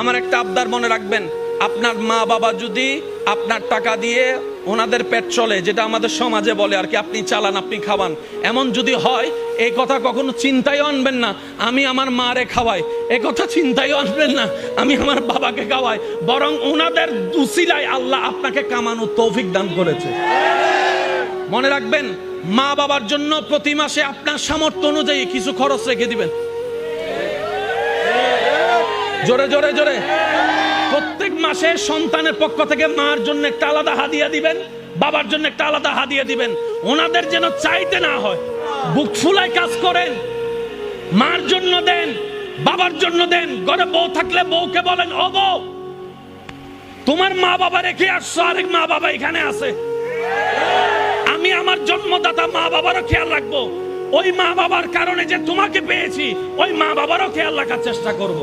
আমার একটা আবদার মনে রাখবেন, আপনার মা বাবা যদি আপনার টাকা দিয়ে ওনাদের পেট চলে, যেটা আমাদের সমাজে বলে আর কি, আপনি চালান, আপনি খাওয়ান, এমন যদি হয়, এই কথা কখনো চিন্তায় আনবেন না, আমি আমার মারে খাওয়াই, এ কথা চিন্তায় আনবেন না, আমি আমার বাবাকে খাওয়াই, বরং ওনাদের দুসিলায় আল্লাহ আপনাকে কামানোর তৌফিক দান করেছে। মনে রাখবেন, মা বাবার জন্য প্রতি মাসে আপনার সামর্থ্য অনুযায়ী কিছু খরচ রেখে দিবেন। জোরে জোরে জোরে। প্রত্যেক মাসে সন্তানের পক্ষ থেকে মার জন্য একটা আলাদা হাদিয়া দিবেন, বাবার জন্য একটা আলাদা হাদিয়া দিবেন। ওনাদের যেন চাইতে না হয়, বুক ফুলায় কাজ করেন, মার জন্য দেন, বাবার জন্য দেন। ঘরে বউ থাকলে বউকে বলেন, ও বউ, তোমার মা বাবা রেখে আসছো, আরেক মা বাবা এখানে আছে। আমি আমার জন্মদাতা মা বাবারও খেয়াল রাখব। ওই মা বাবার কারণে যে তোমাকে পেয়েছি ওই মা বাবারও খেয়াল রাখার চেষ্টা করব।